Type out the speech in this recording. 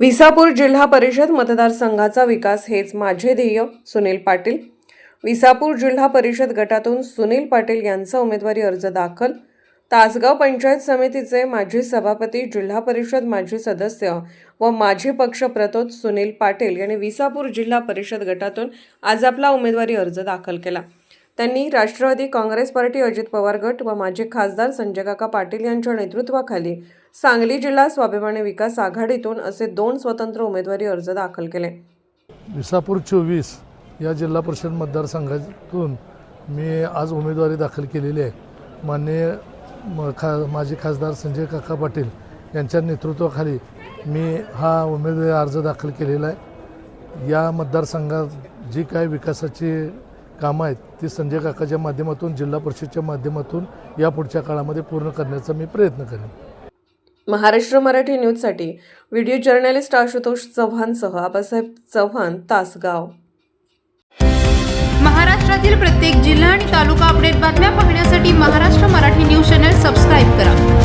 विसापूर जिल्हा परिषद मतदारसंघाचा विकास हेच माझे ध्येय सुनील पाटील. विसापूर जिल्हा परिषद गटातून सुनील पाटील यांचा उमेदवारी अर्ज दाखल. तासगाव पंचायत समितीचे माजी सभापती जिल्हा परिषद माजी सदस्य व माजी पक्ष प्रतोद सुनील पाटील यांनी विसापूर जिल्हा परिषद गटातून आज आपला उमेदवारी अर्ज दाखल केला. त्यांनी राष्ट्रवादी काँग्रेस पार्टी अजित पवार गट व माजी खासदार संजय काका पाटील यांच्या नेतृत्वाखाली सांगली जिल्हा स्वाभिमानी विकास आघाडीतून असे दोन स्वतंत्र उमेदवारी अर्ज दाखल केले. विसापूर चोवीस या जिल्हा परिषद मतदारसंघातून मी आज उमेदवारी दाखल केलेली आहे. माननीय म खा माजी खासदार संजय काका पाटील यांच्या नेतृत्वाखाली मी हा उमेदवारी अर्ज दाखल केलेला आहे. या मतदारसंघात जी काय विकासाची कामं आहेत ती संजय काकाच्या माध्यमातून जिल्हा परिषदच्या माध्यमातून या पुढच्या काळामध्ये पूर्ण करण्याचा मी प्रयत्न करेन. महाराष्ट्र मराठी न्यूजसाठी व्हिडिओ जर्नलिस्ट आशुतोष चव्हाणसह आबासाहेब चव्हाण तासगाव. महाराष्ट्रातील प्रत्येक जिल्हा आणि तालुका अपडेट बातम्या पाहण्यासाठी Maharashtra Marathi news channel subscribe करा.